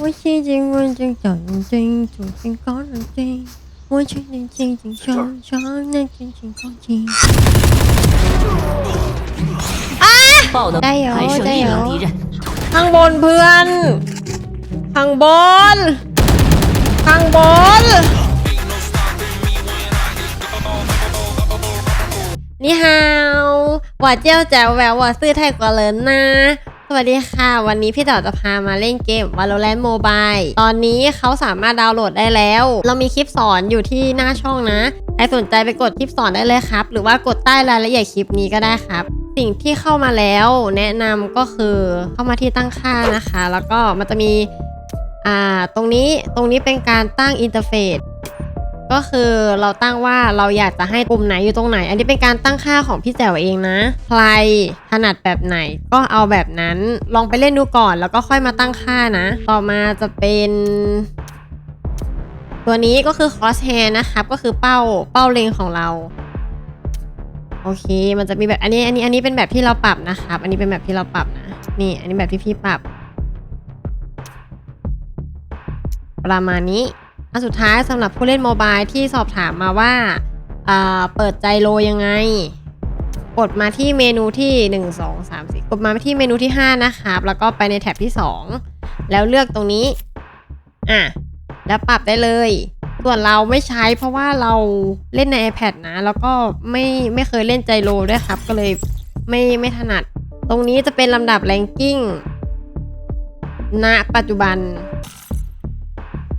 我心情我正找人真，重新搞人真。我确定静静想想那真情靠近。爆能加油还剩一加油名敌人， ข้างบนเพื่อน ข้างบน ข้างบน นี่ฮาวหว่าเจ้าแจ๋วแหววหว่าซื่อไทยกว่าเลินนะ สวัสดีค่ะ วันนี้พี่ต่อจะพามาเล่นเกม Valorant Mobile ตอนนี้เขาสามารถดาวน์โหลดได้แล้ว เรามีคลิปสอนอยู่ที่หน้าช่องนะ ใครสนใจไปกดคลิปสอนได้เลยครับ หรือว่ากดใต้รายละเอียดคลิปนี้ก็ได้ครับสิ่งที่เข้ามาแล้วแนะนำก็คือเข้ามาที่ตั้งค่านะคะ แล้วก็มันจะมีอ่าตรงนี้ตรงนี้เป็นการตั้งอินเทอร์เฟซ ก็คือเราตั้งว่าเราอยากจะให้ปุ่มไหนอยู่ตรงไหน อันนี้เป็นการตั้งค่าของพี่แจ๋วเองนะ ใครถนัดแบบไหนก็เอาแบบนั้นลองไปเล่นดูก่อน แล้วก็ค่อยมาตั้งค่านะ ต่อมาจะเป็น ตัวนี้ก็คือ crosshair นะครับ ก็คือเป้าเป้าเล็งของเราโอเค มันจะมีแบบอันนี้อันนี้อันนี้เป็นแบบที่เราปรับนะครับ อันนี้เป็นแบบที่เราปรับนะ นี่ อันนี้แบบที่พี่ปรับ ประมาณนี้ อันสุดท้ายสำหรับผู้เล่นโมบายที่สอบถามมาว่าอ่าเปิดใจโลยังไง กดมาที่เมนูที่ 1 2 3 4 กดมาที่เมนูที่ 5 นะครับ แล้วก็ไปในแท็บที่ 2 แล้วเลือกตรงนี้ อะ แล้วปรับได้เลย ส่วนเราไม่ใช้เพราะว่าเราเล่นใน iPad นะ แล้วก็ไม่ไม่เคยเล่นใจโลด้วยครับ ก็เลยไม่ไม่ถนัด ตรงนี้จะเป็นลำดับแรงกิ้งณปัจจุบัน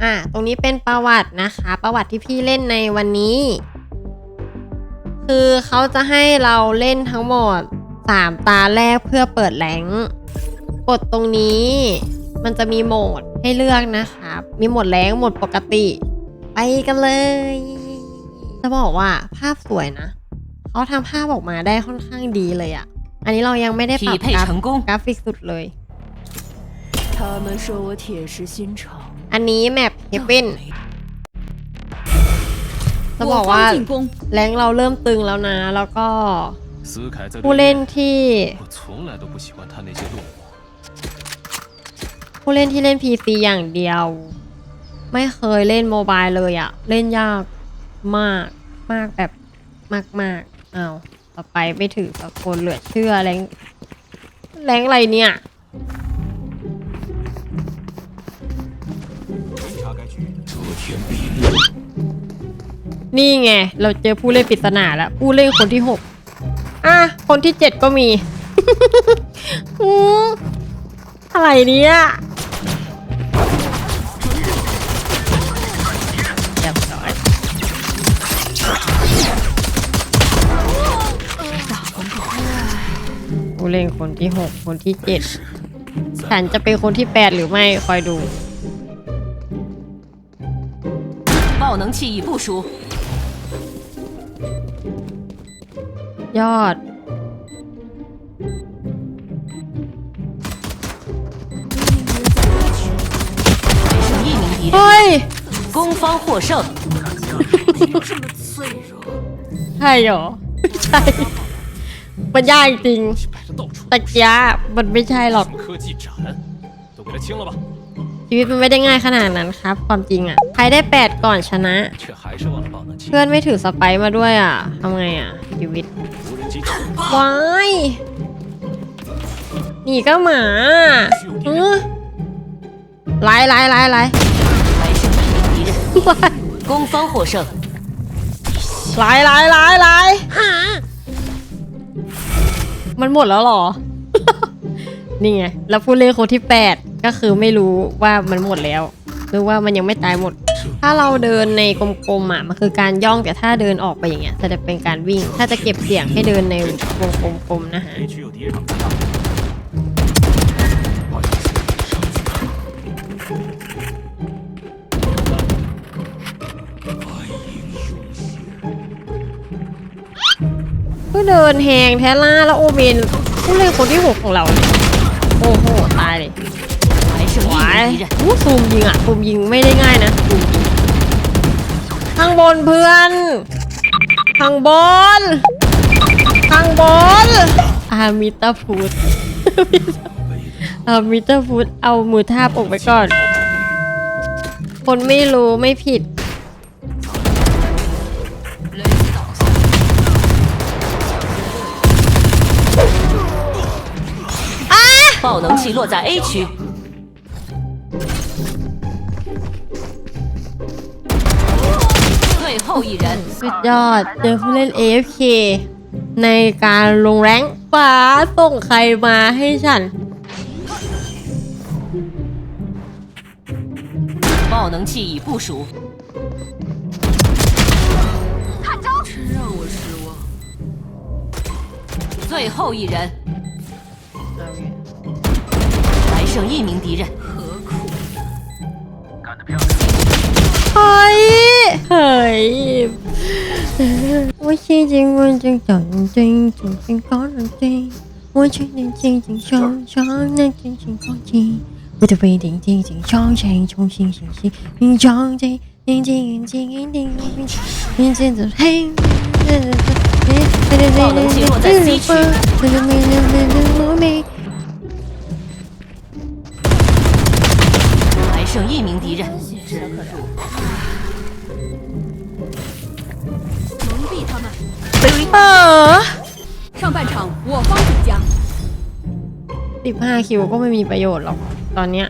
อ่ะ ตรงนี้เป็นประวัตินะคะ ประวัติที่พี่เล่นในวันนี้ คือเขาจะให้เราเล่นทั้งหมด 3 ตาแรกเพื่อเปิดแรงค์กดตรงนี้ มันจะมีโหมดให้เลือกนะครับ มีโหมดแรงค์โหมดปกติ ไปกันเลย จะบอกว่าภาพสวยนะ เขาทำภาพออกมาได้ค่อนข้างดีเลยอะ่ะ อันนี้เรายังไม่ได้ปรับ 匹配 กราฟ 成功。 กราฟิกสุดเลย 他们说我铁石心肠， อันนี้แมปเฮปเว่นจะบอกว่าแรงเราเริ่มตึงแล้วนะ แล้วก็ผู้เล่นที่ผู้เล่นที่เล่น PC อย่างเดียว ไม่เคยเล่นโมบายเลยอะเล่นยากมากมากแบบมากมากเอาต่อไปไม่ถือสักคนเหลือเชื่อแรงแรงอะไรเนี่ย นี่ไง เราเจอผู้เล่นปริศนาแล้ว ผู้เล่นคนที่หกอะ คนที่เจ็ดก็มีอืมอะไรเนี่ยเรียบร้อยผู้เล่นคนที่หกคนที่เจ็ดฉันจะเป็นคนที่แปดหรือไม่คอยดู 爆能器已部署， ยอด 还剩一名敌人， เฮ้ย 攻方获胜。这么脆弱。 ใช่เหรอ ใช่ มันยากจริง 摆的到处 ตะ 都是， กี้มันไม่ใช่หรอก 什么科技斩，都给他清了吧。 ชีวิตมันไม่ได้ง่ายขนาดนั้นครับ ความจริงอะ่ะ ใครได้แปด ก่อนชนะ 却还是忘了爆能器 เพื่。อนไม่ถือสไปร์มาด้วยอ่ะทำไงอ่ะ ชีวิต 无人机展， ว้ายหนีก็หมาเออไล่ไล่ไล่ไล่ 还剩一名敌人，攻方获胜。 ไล่ไล่ไล่ไล่มันหมดแล้วเหรอ นี่ไง แล้วผู้เล่นคนที่ 8 ก็คือไม่รู้ว่ามันหมดแล้ว หรือว่ามันยังไม่ตายหมด ถ้าเราเดินในกลมๆอะมันคือการย่องแต่ถ้าเดินออกไปอย่างเงี้ยจะเป็นการวิ่ง ถ้าจะเก็บเสียงให้เดินในกลมๆนะฮะเพื่อเดินแหงแทล่าแล้วโอเมนผู้เล่นคนที่หกของเรา โอ้โห อู้ซูมยิงอ่ะ ซูมยิงไม่ได้ง่ายนะซูมยิงข้างบนเพื่อน ข้างบน ข้างบน อามิตาฟูด อามิตาฟูดเอามือทาบอกไว้ก่อน คนไม่รู้ไม่ผิด 爆能器落在 A 区， 最后一人， สุดยอดเจอผู้เล่น AFK ในการลงแรงค์ฟ้าส่งใครมาให้ฉัน 爆能器已部署。最后一人，还剩一名敌人。 เฮ้ย เฮ้ยว่ 哎我心情我就想认真，就先搞认真。我确定心情想想那真心放弃，我就不一定真心相信，重新学习，你相信。眼睛眼睛眼睛眼睛眼睛怎么黑？还剩一名敌人。ออ 上半场我方主将， สิบห้าคิวก็ไม่มีประโยชน์หรอก ตอนเนี้ย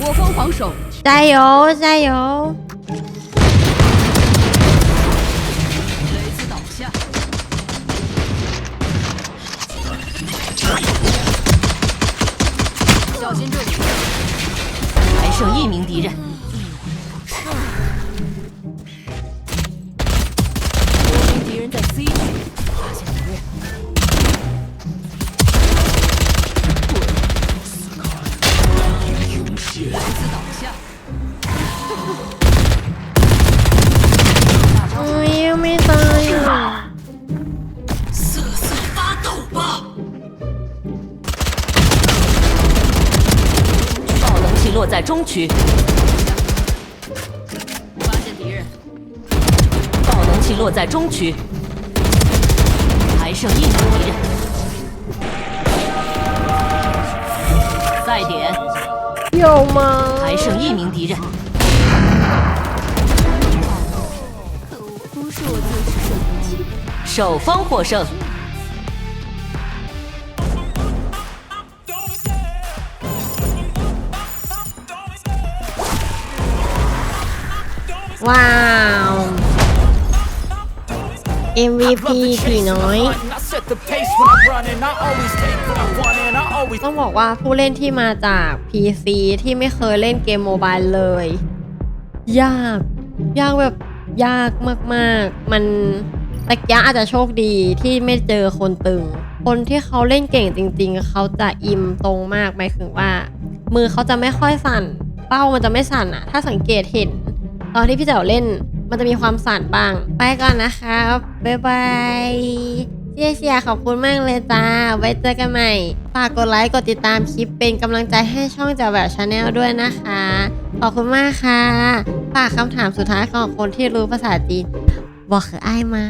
我方防守， ใจโยใจโย 雷子倒下。小心这里，还剩一名敌人， 区，发现敌人，爆能器落在中区，还剩一名敌人。再点，有吗？还剩一名敌人。不是我就是胜不起。首方获胜。 ว้าว MVP ผีน้อย I set the pace when I'm running. I always take what I want and I always ต้องบอกว่าผู้เล่นที่มาจาก PC ที่ไม่เคยเล่นเกมโมบายเลย ยาก ยากแบบยากมากๆ มันตะกี้อาจจะโชคดีที่ไม่เจอคนตึง คนที่เขาเล่นเก่งจริง ๆ เขาจะอิมตรงมากหมายถึงว่า มือเขาจะไม่ค่อยสั่น เป้ามันจะไม่สั่นอะถ้าสังเกตเห็น ตอนที่พี่เจ๋วเล่นมันจะมีความสั่นบ้าง ไปก่อนนะครับ บ๊ายบายเชียเชียขอบคุณมากเลยจ้า ไว้เจอกันใหม่ ฝากกดไลค์ กดติดตามคลิปเป็นกำลังใจให้ช่องเจ๋วแบบชาแนลด้วยนะคะ ขอบคุณมากค่ะ ฝากคำถามสุดท้ายของคนที่รู้ภาษาจีน บอกคือไอ้มา